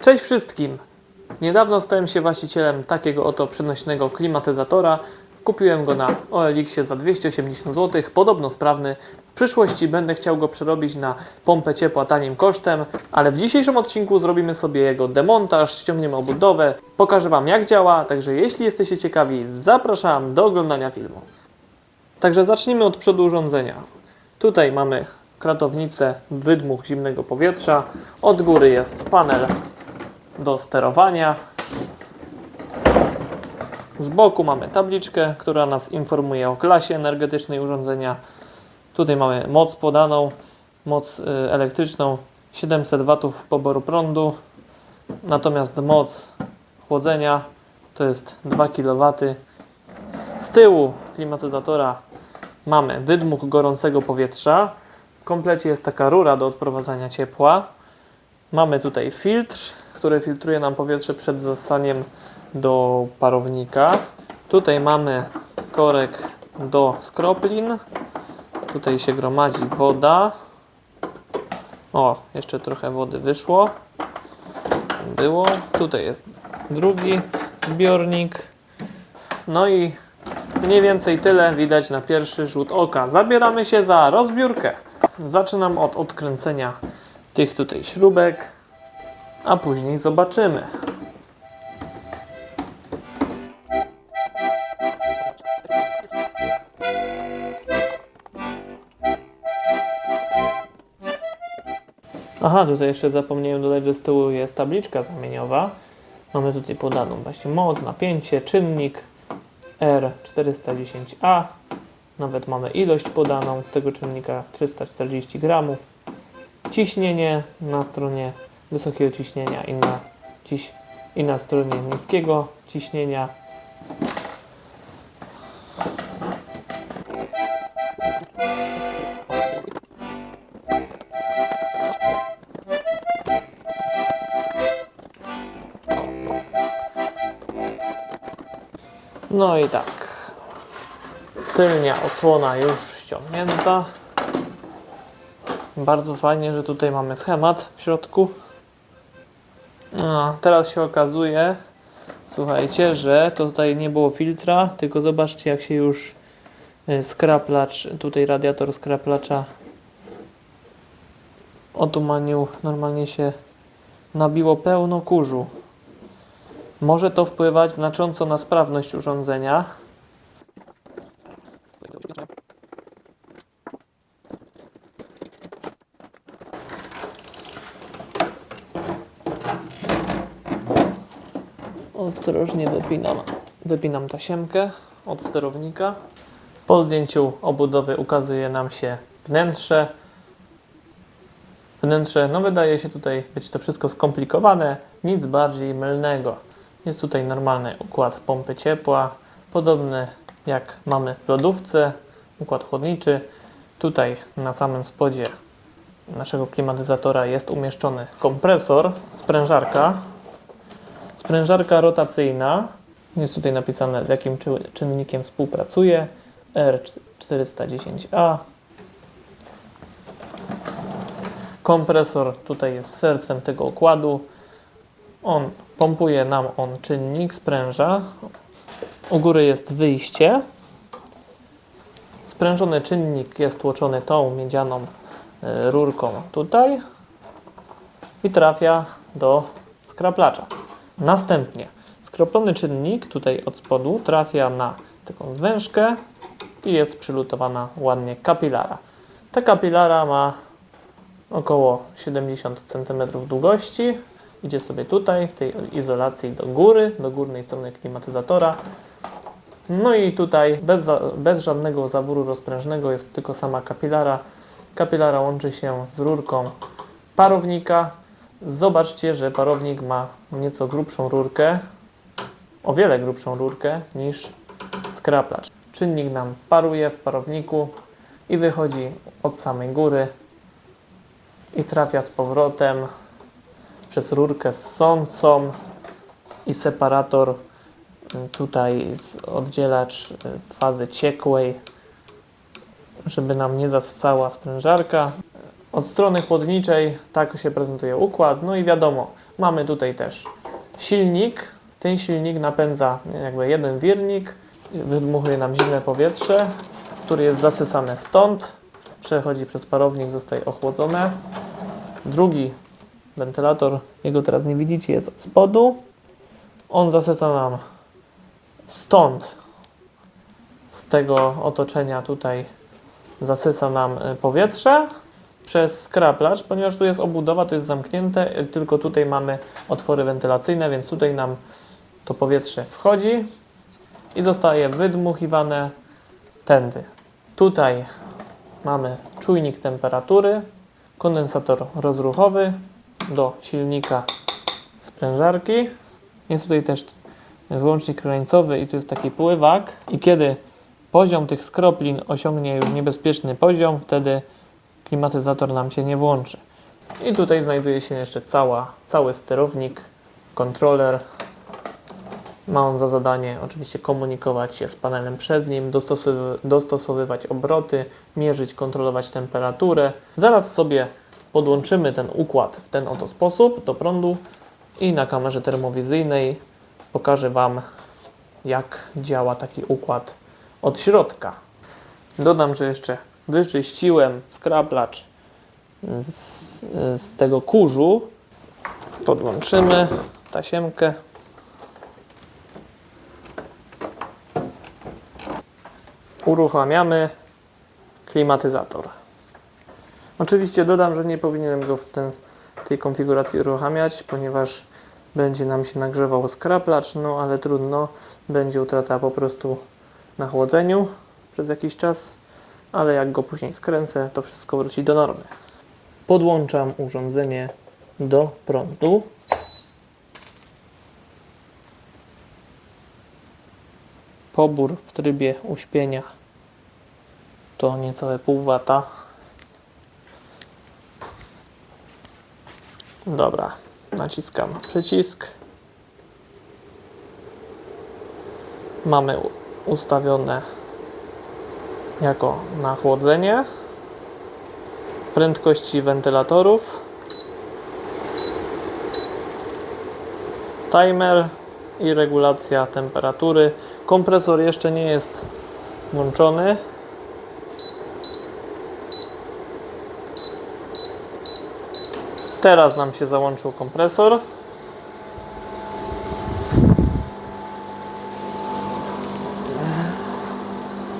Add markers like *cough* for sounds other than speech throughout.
Cześć wszystkim! Niedawno stałem się właścicielem takiego oto przenośnego klimatyzatora. Kupiłem go na OLX za 280 zł, podobno sprawny. W przyszłości będę chciał go przerobić na pompę ciepła tanim kosztem, ale w dzisiejszym odcinku zrobimy sobie jego demontaż, ściągniemy obudowę, pokażę Wam jak działa, także jeśli jesteście ciekawi, zapraszam do oglądania filmu. Także zacznijmy od przodu urządzenia. Tutaj mamy kratownicę wydmuch zimnego powietrza. Od góry jest panel do sterowania. Z boku mamy tabliczkę, która nas informuje o klasie energetycznej urządzenia. Tutaj mamy moc podaną, moc y, elektryczną 700 W poboru prądu, natomiast moc chłodzenia to jest 2 kW. Z tyłu klimatyzatora mamy wydmuch gorącego powietrza. Komplecie jest taka rura do odprowadzania ciepła. Mamy tutaj filtr, który filtruje nam powietrze przed zasaniem do parownika. Tutaj mamy korek do skroplin. Tutaj się gromadzi woda. O, jeszcze trochę wody wyszło. Było. Tutaj jest drugi zbiornik. No i mniej więcej tyle widać na pierwszy rzut oka. Zabieramy się za rozbiórkę. Zaczynam od odkręcenia tych tutaj śrubek, a później zobaczymy. Aha, tutaj jeszcze zapomniałem dodać, że z tyłu jest tabliczka zamieniowa. Mamy tutaj podaną właśnie moc, napięcie, czynnik R410A. Nawet mamy ilość podaną tego czynnika 340 gramów. Ciśnienie na stronie wysokiego ciśnienia i na, ciś, i na stronie niskiego ciśnienia. No i tak. Tylnia osłona już ściągnięta. Bardzo fajnie, że tutaj mamy schemat w środku. A, teraz się okazuje, słuchajcie, że tutaj nie było filtra, tylko zobaczcie jak się już y, skraplacz, tutaj radiator skraplacza otumanił, normalnie się nabiło pełno kurzu. Może to wpływać znacząco na sprawność urządzenia. Ostrożnie wypinam, wypinam tasiemkę od sterownika. Po zdjęciu obudowy ukazuje nam się wnętrze. Wnętrze, no wydaje się tutaj być to wszystko skomplikowane, nic bardziej mylnego. Jest tutaj normalny układ pompy ciepła, podobny jak mamy w lodówce, układ chłodniczy. Tutaj na samym spodzie naszego klimatyzatora jest umieszczony kompresor, sprężarka, sprężarka rotacyjna. Jest tutaj napisane z jakim czy- czynnikiem współpracuje. R410A. Kompresor tutaj jest sercem tego układu. On pompuje nam on czynnik, spręża. U góry jest wyjście. Sprężony czynnik jest tłoczony tą miedzianą e, rurką tutaj i trafia do skraplacza. Następnie skroplony czynnik tutaj od spodu trafia na taką zwężkę i jest przylutowana ładnie kapilara. Ta kapilara ma około 70 cm długości. Idzie sobie tutaj, w tej izolacji do góry, do górnej strony klimatyzatora. No i tutaj bez, bez żadnego zaworu rozprężnego jest tylko sama kapilara. Kapilara łączy się z rurką parownika. Zobaczcie, że parownik ma nieco grubszą rurkę, o wiele grubszą rurkę niż skraplacz. Czynnik nam paruje w parowniku i wychodzi od samej góry i trafia z powrotem przez rurkę ssącą i separator y, tutaj oddzielacz y, fazy ciekłej, żeby nam nie zassała sprężarka. Od strony chłodniczej tak się prezentuje układ. No i wiadomo, mamy tutaj też silnik. Ten silnik napędza jakby jeden wirnik, wydmuchuje nam zimne powietrze, które jest zasysane stąd, przechodzi przez parownik, zostaje ochłodzone. Drugi wentylator, jego teraz nie widzicie, jest od spodu. On zasysa nam stąd, z tego otoczenia tutaj zasysa nam y, powietrze przez skraplacz, ponieważ tu jest obudowa, to jest zamknięte, tylko tutaj mamy otwory wentylacyjne, więc tutaj nam to powietrze wchodzi i zostaje wydmuchiwane tędy. Tutaj mamy czujnik temperatury, kondensator rozruchowy do silnika sprężarki. Jest tutaj też wyłącznik krańcowy i tu jest taki pływak i kiedy poziom tych skroplin osiągnie już niebezpieczny poziom, wtedy klimatyzator nam się nie włączy. I tutaj znajduje się jeszcze cała, cały sterownik, kontroler. Ma on za zadanie oczywiście komunikować się z panelem przed nim, dostosowy- dostosowywać obroty, mierzyć, kontrolować temperaturę. Zaraz sobie podłączymy ten układ w ten oto sposób do prądu i na kamerze termowizyjnej pokażę Wam, jak działa taki układ od środka. Dodam, że jeszcze wyczyściłem skraplacz z, z tego kurzu. Podłączymy tasiemkę. Uruchamiamy klimatyzator. Oczywiście dodam, że nie powinienem go w ten, tej konfiguracji uruchamiać, ponieważ będzie nam się nagrzewał skraplacz, no ale trudno, będzie utrata po prostu na chłodzeniu przez jakiś czas, ale jak go później skręcę, to wszystko wróci do normy. Podłączam urządzenie do prądu. Pobór w trybie uśpienia to niecałe pół wata. Dobra, naciskam przycisk. Mamy ustawione jako na chłodzenie prędkości wentylatorów, timer i regulacja temperatury. Kompresor jeszcze nie jest włączony. Teraz nam się załączył kompresor.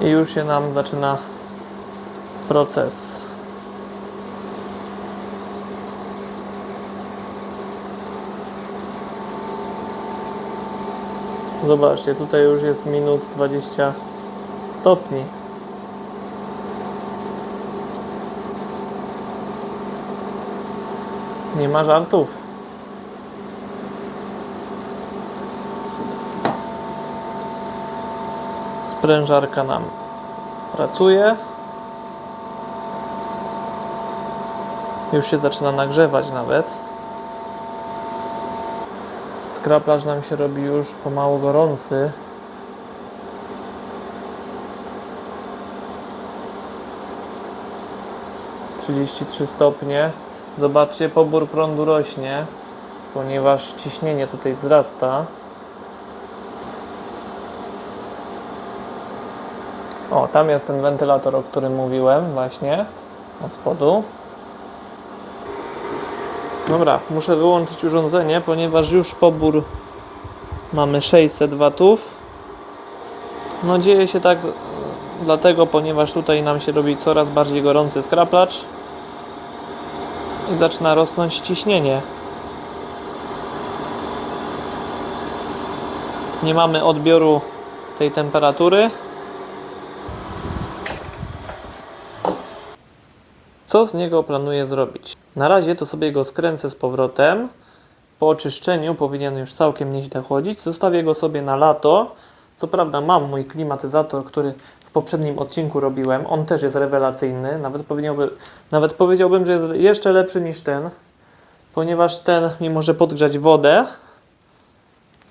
I już się nam zaczyna proces. Zobaczcie, tutaj już jest minus 20 stopni. Nie ma żartów. Sprężarka nam pracuje. Już się zaczyna nagrzewać nawet. Skraplarz nam się robi już pomału gorący. Trzydzieści trzy stopnie. Zobaczcie, pobór prądu rośnie, ponieważ ciśnienie tutaj wzrasta. O, tam jest ten wentylator, o którym mówiłem właśnie, od spodu. Dobra, muszę wyłączyć urządzenie, ponieważ już pobór mamy 600 watów. No dzieje się tak z, dlatego, ponieważ tutaj nam się robi coraz bardziej gorący skraplacz i zaczyna rosnąć ciśnienie. Nie mamy odbioru tej temperatury. Co z niego planuję zrobić? Na razie to sobie go skręcę z powrotem. Po oczyszczeniu powinien już całkiem nieźle chłodzić. Zostawię go sobie na lato. Co prawda mam mój klimatyzator, który w poprzednim odcinku robiłem. On też jest rewelacyjny. Nawet, nawet powiedziałbym, że jest jeszcze lepszy niż ten. Ponieważ ten mi może podgrzać wodę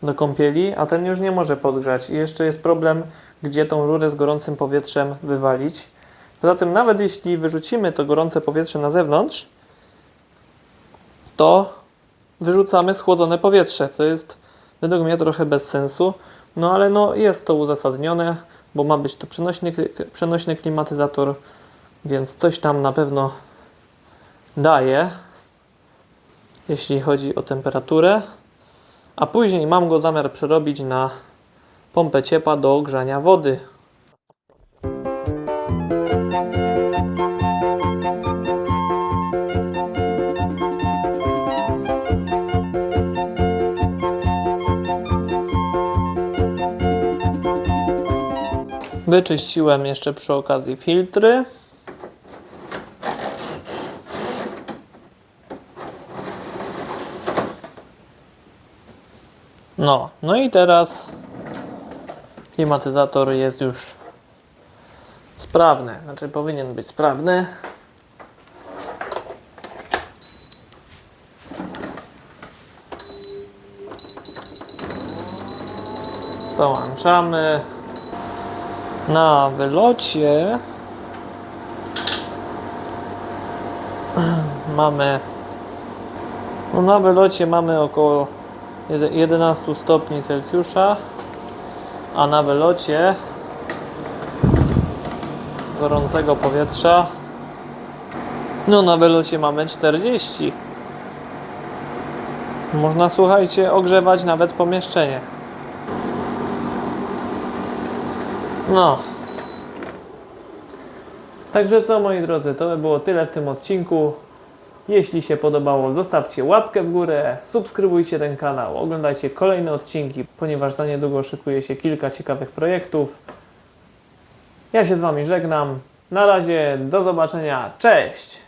do kąpieli, a ten już nie może podgrzać. I jeszcze jest problem, gdzie tą rurę z gorącym powietrzem wywalić. Poza tym, nawet jeśli wyrzucimy to gorące powietrze na zewnątrz, to wyrzucamy schłodzone powietrze, co jest według mnie trochę bez sensu. No ale no, jest to uzasadnione, bo ma być to przenośny, przenośny klimatyzator, więc coś tam na pewno daje, jeśli chodzi o temperaturę. A później mam go zamiar przerobić na pompę ciepła do ogrzania wody. Wyczyściłem jeszcze przy okazji filtry. No, no i teraz klimatyzator jest już sprawny, znaczy powinien być sprawny. Załączamy na wylocie. *clears throat* Mamy no na wylocie mamy około jede- 11 stopni Celsjusza, a na wylocie gorącego powietrza no na wylocie mamy 40. Można słuchajcie ogrzewać nawet pomieszczenie. No. Także co moi drodzy, to by było tyle w tym odcinku. Jeśli się podobało, zostawcie łapkę w górę, subskrybujcie ten kanał, oglądajcie kolejne odcinki, ponieważ za niedługo szykuje się kilka ciekawych projektów. Ja się z Wami żegnam. Na razie, do zobaczenia, cześć!